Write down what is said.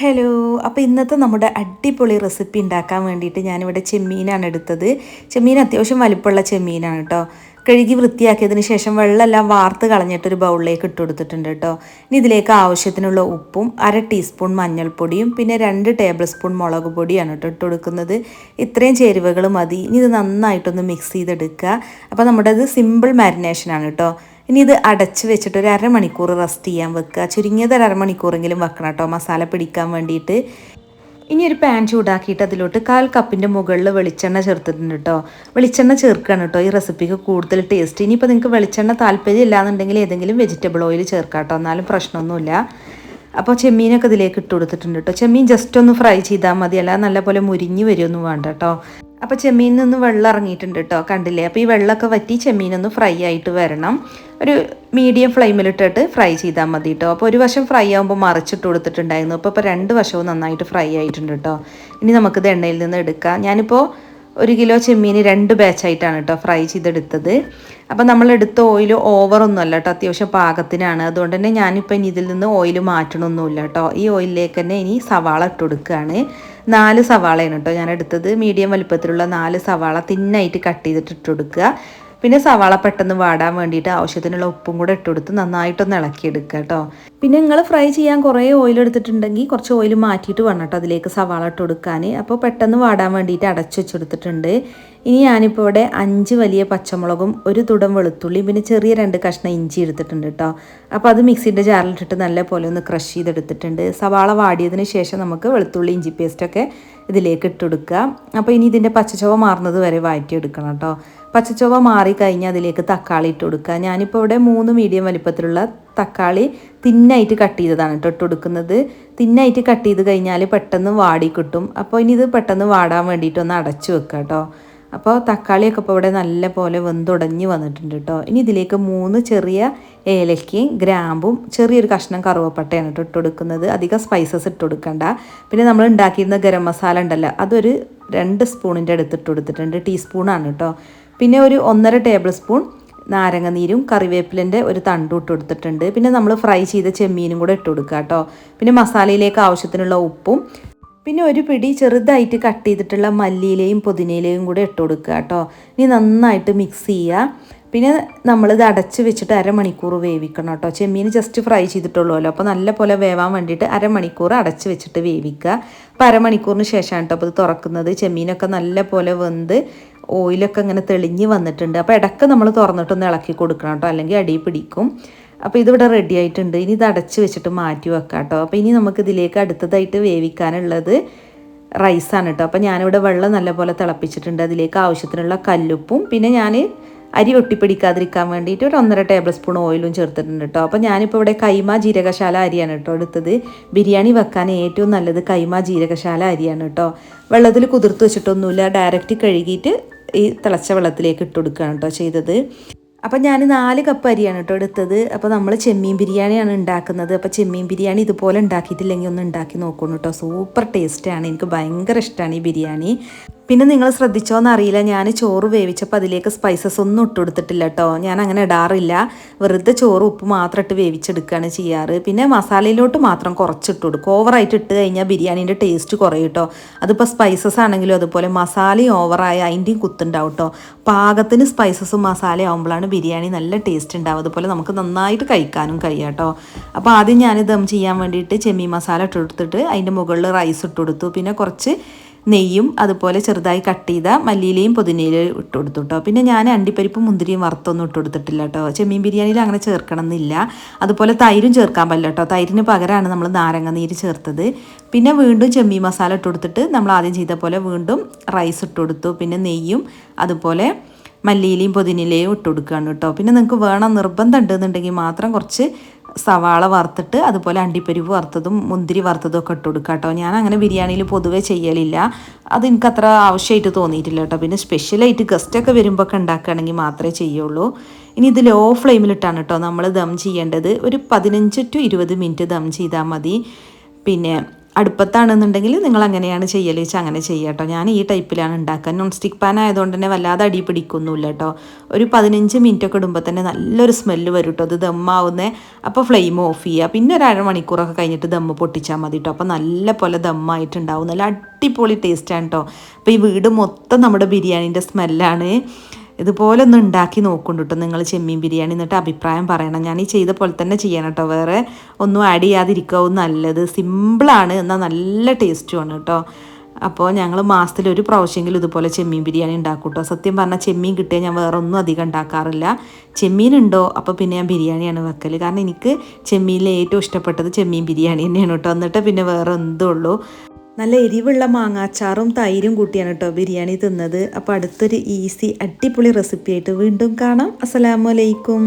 Hello അപ്പോൾ ഇന്നത്തെ നമ്മുടെ അടിപൊളി റെസിപ്പി ഉണ്ടാക്കാൻ വേണ്ടിയിട്ട് ഞാനിവിടെ ചെമ്മീനാണ് എടുത്തത്. ചെമ്മീൻ അത്യാവശ്യം വലിപ്പമുള്ള ചെമ്മീനാണ് കേട്ടോ കഴുകി വൃത്തിയാക്കിയതിന് ശേഷം വെള്ളമെല്ലാം വാർത്ത് കളഞ്ഞിട്ട് ഒരു ബൗളിലേക്ക് ഇട്ട് കൊടുത്തിട്ടുണ്ട് കേട്ടോ ഇനി ഇതിലേക്ക് ആവശ്യത്തിനുള്ള ഉപ്പും അര ടീസ്പൂൺ മഞ്ഞൾപ്പൊടിയും പിന്നെ രണ്ട് ടേബിൾ സ്പൂൺ മുളക് പൊടിയാണ് കേട്ടോ ഇട്ട് കൊടുക്കുന്നത്. ഇത്രയും ചേരുവകൾ മതി. ഇനി ഇത് നന്നായിട്ടൊന്ന് മിക്സ് ചെയ്തെടുക്കുക. അപ്പോൾ നമ്മുടെ ഇത് സിമ്പിൾ മാരിനേഷനാണ് കേട്ടോ ഇനി ഇത് അടച്ച് വെച്ചിട്ട് ഒരു അരമണിക്കൂർ റെസ്റ്റ് ചെയ്യാൻ വെക്കുക. ചുരുങ്ങിയത് ഒരു അരമണിക്കൂറെങ്കിലും വെക്കണം കേട്ടോ മസാല പിടിക്കാൻ വേണ്ടിയിട്ട്. ഇനി ഒരു പാൻ ചൂടാക്കിയിട്ട് അതിലോട്ട് കാൽ കപ്പിന്റെ മുകളിൽ വെളിച്ചെണ്ണ ചേർത്തിട്ടുണ്ട് കേട്ടോ. വെളിച്ചെണ്ണ ചേർക്കുകയാണ് കേട്ടോ ഈ റെസിപ്പിക്ക് കൂടുതൽ ടേസ്റ്റ്. ഇനിയിപ്പോൾ നിങ്ങൾക്ക് വെളിച്ചെണ്ണ താല്പര്യം ഇല്ലാന്നുണ്ടെങ്കിൽ ഏതെങ്കിലും വെജിറ്റബിൾ ഓയിൽ ചേർക്കാം കേട്ടോ. എന്നാലും പ്രശ്നമൊന്നുമില്ല. അപ്പോൾ ചെമ്മീനൊക്കെ ഇതിലേക്ക് ഇട്ട് കൊടുത്തിട്ടുണ്ട് കേട്ടോ. ചെമ്മീൻ ജസ്റ്റ് ഒന്ന് ഫ്രൈ ചെയ്താൽ മതി. അല്ലാതെ നല്ലപോലെ മുരിഞ്ഞ് വരുമൊന്നും വേണ്ട കേട്ടോ. അപ്പോൾ ചെമ്മീനിൽ നിന്ന് വെള്ളം ഇറങ്ങിയിട്ടുണ്ട് കേട്ടോ കണ്ടില്ലേ? അപ്പോൾ ഈ വെള്ളമൊക്കെ വറ്റി ചെമ്മീനൊന്ന് ഫ്രൈ ആയിട്ട് വരണം. ഒരു മീഡിയം ഫ്ലെയിമിലിട്ടിട്ട് ഫ്രൈ ചെയ്താൽ മതി കേട്ടോ. അപ്പോൾ ഒരു വശം ഫ്രൈ ആകുമ്പോൾ മറിച്ചിട്ട് കൊടുത്തിട്ടുണ്ടായിരുന്നു. അപ്പോൾ ഇപ്പോൾ രണ്ട് വശവും നന്നായിട്ട് ഫ്രൈ ആയിട്ടുണ്ട് കേട്ടോ. ഇനി നമുക്കിത് എണ്ണയിൽ നിന്ന് എടുക്കാം. ഞാനിപ്പോൾ ഒരു കിലോ ചെമ്മീൻ രണ്ട് ബാച്ചായിട്ടാണ് കേട്ടോ ഫ്രൈ ചെയ്തെടുത്തത്. അപ്പോൾ നമ്മൾ എടുത്ത ഓയിൽ ഓവറൊന്നും അല്ല കേട്ടോ അത്യാവശ്യം പാകത്തിനാണ്. അതുകൊണ്ട് തന്നെ ഞാനിപ്പോൾ ഇനി ഇതിൽ നിന്ന് ഓയിൽ മാറ്റണമൊന്നുമില്ല കേട്ടോ. ഈ ഓയിലിലേക്ക് തന്നെ ഇനി സവാള ഇട്ട് കൊടുക്കുകയാണ്. നാല് സവാളയാണ് കേട്ടോ ഞാൻ എടുത്തത്. മീഡിയം വലുപ്പത്തിലുള്ള നാല് സവാള തിന്നായിട്ട് കട്ട് ചെയ്തിട്ട് ഇട്ട് കൊടുക്കുക. പിന്നെ സവാള പെട്ടെന്ന് വാടാൻ വേണ്ടിയിട്ട് ആവശ്യത്തിനുള്ള ഉപ്പും കൂടെ ഇട്ട് കൊടുത്ത് നന്നായിട്ടൊന്ന് ഇളക്കിയെടുക്കുക കേട്ടോ. പിന്നെ നിങ്ങൾ ഫ്രൈ ചെയ്യാൻ കുറേ ഓയിൽ എടുത്തിട്ടുണ്ടെങ്കിൽ കുറച്ച് ഓയിൽ മാറ്റിയിട്ട് വേണം കേട്ടോ അതിലേക്ക് സവാള ഇട്ട് കൊടുക്കാൻ. അപ്പോൾ പെട്ടെന്ന് വാടാൻ വേണ്ടിയിട്ട് അടച്ചു വെച്ചെടുത്തിട്ടുണ്ട് ഇനി ഞാനിപ്പോൾ ഇവിടെ അഞ്ച് വലിയ പച്ചമുളകും ഒരു തുടം വെളുത്തുള്ളിയും പിന്നെ ചെറിയ രണ്ട് കഷ്ണം ഇഞ്ചി എടുത്തിട്ടുണ്ട് കേട്ടോ അപ്പോൾ അത് മിക്സിന്റെ ജാറിലിട്ടിട്ട് നല്ല പോലെ ഒന്ന് ക്രഷ് ചെയ്തെടുത്തിട്ടുണ്ട്. സവാള വാടിയതിന് ശേഷം നമുക്ക് വെളുത്തുള്ളി ഇഞ്ചി പേസ്റ്റൊക്കെ ഇതിലേക്ക് ഇട്ട് കൊടുക്കുക. അപ്പോൾ ഇനി ഇതിന്റെ പച്ചച്ചവ മാറുന്നത് വരെ വാറ്റിയെടുക്കണം കേട്ടോ പച്ചച്ചവ മാറി കഴിഞ്ഞാൽ അതിലേക്ക് തക്കാളി ഇട്ട് കൊടുക്കുക. ഞാനിപ്പോൾ ഇവിടെ മൂന്ന് മീഡിയം വലിപ്പത്തിലുള്ള തക്കാളി തിന്നായിട്ട് കട്ട് ചെയ്തതാണ് കേട്ടോ ഇട്ട് കൊടുക്കുന്നത്. തിന്നായിട്ട് കട്ട് ചെയ്ത് കഴിഞ്ഞാൽ പെട്ടെന്ന് വാടി കിട്ടും. അപ്പോൾ ഇനി ഇത് പെട്ടെന്ന് വാടാൻ വേണ്ടിയിട്ടൊന്ന് അടച്ചു വെക്കുക കേട്ടോ അപ്പോൾ തക്കാളിയൊക്കെ ഇപ്പോൾ ഇവിടെ നല്ല പോലെ വെന്തുടഞ്ഞ് വന്നിട്ടുണ്ട് കേട്ടോ. ഇനി ഇതിലേക്ക് മൂന്ന് ചെറിയ ഏലക്കയും ഗ്രാമ്പും ചെറിയൊരു കഷ്ണം കറുവപ്പട്ടയാണ് കേട്ടോ ഇട്ട് കൊടുക്കുന്നത് അധികം സ്പൈസസ് ഇട്ട് കൊടുക്കണ്ട. പിന്നെ നമ്മൾ ഉണ്ടാക്കിയിരുന്ന ഗരം മസാല ഉണ്ടല്ലോ അതൊരു രണ്ട് സ്പൂണിന്റെ അടുത്ത് ഇട്ട് കൊടുത്തിട്ടുണ്ട്. ടീസ്പൂണാണ് കേട്ടോ. പിന്നെ ഒരു ഒന്നര ടേബിൾ സ്പൂൺ നാരങ്ങ നീരും കറിവേപ്പിലിന്റെ ഒരു തണ്ടും ഇട്ട് കൊടുത്തിട്ടുണ്ട്. പിന്നെ നമ്മൾ ഫ്രൈ ചെയ്ത ചെമ്മീനും കൂടെ ഇട്ട് കൊടുക്കുക കേട്ടോ പിന്നെ മസാലയിലേക്ക് ആവശ്യത്തിനുള്ള ഉപ്പും പിന്നെ ഒരു പിടി ചെറുതായിട്ട് കട്ട് ചെയ്തിട്ടുള്ള മല്ലിയിലയും പുതിനയിലയും കൂടെ ഇട്ട് കൊടുക്കുക കേട്ടോ. ഇനി നന്നായിട്ട് മിക്സ് ചെയ്യുക. പിന്നെ നമ്മളിത് അടച്ച് വെച്ചിട്ട് അരമണിക്കൂർ വേവിക്കണം കേട്ടോ. ചെമ്മീൻ ജസ്റ്റ് ഫ്രൈ ചെയ്തിട്ടുള്ളൂല്ലോ. അപ്പോൾ നല്ല പോലെ വേവാൻ വേണ്ടിയിട്ട് അരമണിക്കൂർ അടച്ച് വെച്ചിട്ട് വേവിക്കുക. അപ്പോൾ അരമണിക്കൂറിന് ശേഷമാണ് കേട്ടോ അപ്പോൾ ഇത് തുറക്കുന്നത്. ചെമ്മീനൊക്കെ നല്ല പോലെ വെന്ത് ഓയിലൊക്കെ ഇങ്ങനെ തെളിഞ്ഞ് വന്നിട്ടുണ്ട്. അപ്പോൾ ഇടയ്ക്ക് നമ്മൾ തുറന്നിട്ടൊന്ന് ഇളക്കി കൊടുക്കണം കേട്ടോ. അല്ലെങ്കിൽ അടി പിടിക്കും. അപ്പോൾ ഇതിവിടെ റെഡി ആയിട്ടുണ്ട്. ഇനി ഇത് അടച്ച് വെച്ചിട്ട് മാറ്റി വെക്കാം കേട്ടോ അപ്പോൾ ഇനി നമുക്ക് ഇതിലേക്ക് അടുത്തതായിട്ട് വേവിക്കാനുള്ളത് റൈസാണ് കേട്ടോ അപ്പോൾ ഞാനിവിടെ വെള്ളം നല്ലപോലെ തിളപ്പിച്ചിട്ടുണ്ട്. അതിലേക്ക് ആവശ്യത്തിനുള്ള കല്ലുപ്പും പിന്നെ ഞാൻ അരി ഒട്ടിപ്പിടിക്കാതിരിക്കാൻ വേണ്ടിയിട്ട് ഒരു ഒന്നര ടേബിൾ സ്പൂൺ ഓയിലും ചേർത്തിട്ടുണ്ട് കേട്ടോ അപ്പോൾ ഞാനിപ്പോൾ ഇവിടെ കൈമ ജീരകശാല അരിയാണ് കേട്ടോ എടുത്തത്. ബിരിയാണി വെക്കാൻ ഏറ്റവും നല്ലത് കൈമ ജീരകശാല അരിയാണ് കേട്ടോ വെള്ളത്തിൽ കുതിർത്ത് വെച്ചിട്ടൊന്നുമില്ല. ഡയറക്റ്റ് കഴുകിയിട്ട് ഈ തിളച്ച വെള്ളത്തിലേക്ക് ഇട്ട് കൊടുക്കുകയാണ് കേട്ടോ ചെയ്തത്. അപ്പം ഞാൻ നാല് കപ്പ് അരിയാണ് കേട്ടോ എടുത്തത്. അപ്പോൾ നമ്മൾ ചെമ്മീൻ ബിരിയാണിയാണ് ഉണ്ടാക്കുന്നത്. അപ്പോൾ ചെമ്മീൻ ബിരിയാണി ഇതുപോലെ ഉണ്ടാക്കിയിട്ടില്ലെങ്കിൽ ഒന്ന് ഉണ്ടാക്കി നോക്കണം കേട്ടോ സൂപ്പർ ടേസ്റ്റാണ് എനിക്ക് ഭയങ്കര ഇഷ്ടമാണ് ഈ ബിരിയാണി. പിന്നെ നിങ്ങൾ ശ്രദ്ധിച്ചോന്ന് അറിയില്ല. ഞാൻ ചോറ് വേവിച്ചപ്പോൾ അതിലേക്ക് സ്പൈസസ് ഒന്നും ഇട്ട് കൊടുത്തിട്ടില്ല കേട്ടോ ഞാൻ അങ്ങനെ ഇടാറില്ല. വെറുതെ ചോറ് ഉപ്പ് മാത്രം ഇട്ട് വേവിച്ചെടുക്കുകയാണ് ചെയ്യാറ്. പിന്നെ മസാലയിലോട്ട് മാത്രം കുറച്ചിട്ട് കൊടുക്കും. ഓവറായിട്ട് ഇട്ട് കഴിഞ്ഞാൽ ബിരിയാണീന്റെ ടേസ്റ്റ് കുറയും കേട്ടോ അതിപ്പോൾ സ്പൈസസ് ആണെങ്കിലും അതുപോലെ മസാലയും ഓവറായ അതിന്റെയും കുത്തുണ്ടാവും കേട്ടോ പാകത്തിന് സ്പൈസസും മസാലയും ആകുമ്പോഴാണ് ബിരിയാണി നല്ല ടേസ്റ്റ് ഉണ്ടാവും അതുപോലെ നമുക്ക് നന്നായിട്ട് കഴിക്കാനും കഴിയാം കേട്ടോ അപ്പോൾ ആദ്യം ഞാൻ ദം ചെയ്യാൻ വേണ്ടിയിട്ട് ചെമ്മീൻ മസാല ഇട്ട് കൊടുത്തിട്ട് അതിന്റെ മുകളിൽ റൈസ് ഇട്ട് കൊടുത്തു. പിന്നെ കുറച്ച് നെയ്യും അതുപോലെ ചെറുതായി കട്ട് ചെയ്ത മല്ലിയിലയും പുതിനയിലയും ഇട്ട് കൊടുത്തു കേട്ടോ പിന്നെ ഞാൻ അണ്ടിപ്പരിപ്പും മുന്തിരിയും വറുത്തൊന്നും ഇട്ട് കൊടുത്തിട്ടില്ല കേട്ടോ ചെമ്മീൻ ബിരിയാണിയിൽ അങ്ങനെ ചേർക്കണം എന്നില്ല അതുപോലെ തൈരും ചേർക്കാൻ പറ്റില്ല കേട്ടോ തൈരിന് പകരമാണ് നമ്മൾ നാരങ്ങ നീര് ചേർത്തത്. പിന്നെ വീണ്ടും ചെമ്മീൻ മസാല ഇട്ട് കൊടുത്തിട്ട് നമ്മൾ ആദ്യം ചെയ്ത പോലെ വീണ്ടും റൈസ് ഇട്ട് കൊടുത്തു. പിന്നെ നെയ്യും അതുപോലെ മല്ലിയിലയും പുതിനയിലയും ഇട്ട് കൊടുക്കുകയാണ് കേട്ടോ പിന്നെ നിങ്ങൾക്ക് വേണം നിർബന്ധം ഉണ്ടെന്നുണ്ടെങ്കിൽ മാത്രം കുറച്ച് സവാള വറുത്തിട്ട് അതുപോലെ അണ്ടിപ്പരിപ്പ് വറുത്തതും മുന്തിരി വറുത്തതും ഒക്കെ ഇട്ട് കൊടുക്കുക കേട്ടോ ഞാൻ അങ്ങനെ ബിരിയാണിയിൽ പൊതുവേ ചെയ്യലില്ല. അത് എനിക്ക് അത്ര ആവശ്യമായിട്ട് തോന്നിയിട്ടില്ല കേട്ടോ പിന്നെ സ്പെഷ്യലായിട്ട് ഗസ്റ്റൊക്കെ വരുമ്പോൾ ഒക്കെ ഉണ്ടാക്കുകയാണെങ്കിൽ മാത്രമേ ചെയ്യുള്ളൂ. ഇനി ഇത് ലോ ഫ്ലെയിമിലിട്ടാണ് കേട്ടോ നമ്മൾ ദം ചെയ്യേണ്ടത്. ഒരു പതിനഞ്ച് ടു ഇരുപത് മിനിറ്റ് ദം ചെയ്താൽ മതി. പിന്നെ അടുപ്പത്താണെന്നുണ്ടെങ്കിൽ നിങ്ങൾ അങ്ങനെയാണ് ചെയ്യൽ വെച്ചാൽ അങ്ങനെ ചെയ്യുക കേട്ടോ. ഞാൻ ഈ ടൈപ്പിലാണ് ഉണ്ടാക്കുക. നോൺ സ്റ്റിക്ക് പാൻ ആയതുകൊണ്ട് തന്നെ വല്ലാതെ അടി പിടിക്കൊന്നുമില്ല കേട്ടോ. ഒരു പതിനഞ്ച് മിനിറ്റ് ഒക്കെ ഇടുമ്പോൾ തന്നെ നല്ലൊരു സ്മെല്ല് വരും കേട്ടോ. അത് ദമ്മാവുന്നേ അപ്പോൾ ഫ്ലെയിം ഓഫ് ചെയ്യുക പിന്നെ ഒരു അരമണിക്കൂറൊക്കെ കഴിഞ്ഞിട്ട് ദമ്മ് പൊട്ടിച്ചാൽ മതി കേട്ടോ. അപ്പോൾ നല്ല പോലെ ദമ്മായിട്ടുണ്ടാവും നല്ല അടിപൊളി ടേസ്റ്റാണ് കേട്ടോ. അപ്പോൾ ഈ വീട് മൊത്തം നമ്മുടെ ബിരിയാണീന്റെ സ്മെല്ലാണ് ഇതുപോലെ ഒന്ന് ഉണ്ടാക്കി നോക്കുന്നുണ്ട് കേട്ടോ നിങ്ങൾ ചെമ്മീൻ ബിരിയാണി എന്നിട്ട് അഭിപ്രായം പറയണം. ഞാൻ ഈ ചെയ്ത പോലെ തന്നെ ചെയ്യണം കേട്ടോ വേറെ ഒന്നും ആഡ് ചെയ്യാതിരിക്കാവും നല്ലത്. സിമ്പിളാണ് എന്നാൽ നല്ല ടേസ്റ്റുമാണ് കേട്ടോ അപ്പോൾ ഞങ്ങൾ മാസത്തിൽ ഒരു പ്രാവശ്യമെങ്കിലും ഇതുപോലെ ചെമ്മീൻ ബിരിയാണി ഉണ്ടാക്കും കേട്ടോ സത്യം പറഞ്ഞാൽ ചെമ്മീൻ കിട്ടിയാൽ ഞാൻ വേറെ ഒന്നും അധികം ഉണ്ടാക്കാറില്ല. ചെമ്മീൻ ഉണ്ടോ? അപ്പോൾ പിന്നെ ഞാൻ ബിരിയാണിയാണ് വെക്കൽ കാരണം എനിക്ക് ചെമ്മീനിലെ ഏറ്റവും ഇഷ്ടപ്പെട്ടത് ചെമ്മീൻ ബിരിയാണി തന്നെയാണ് കേട്ടോ എന്നിട്ട് പിന്നെ വേറെ എന്തോ ഉള്ളൂ നല്ല എരിവുള്ള മാങ്ങാച്ചാറും തൈരും കൂട്ടിയാണ് കേട്ടോ ബിരിയാണി തിന്നത്. അപ്പോൾ അടുത്തൊരു ഈസി അടിപൊളി റെസിപ്പി ആയിട്ട് വീണ്ടും കാണാം. അസ്സലാമലൈക്കും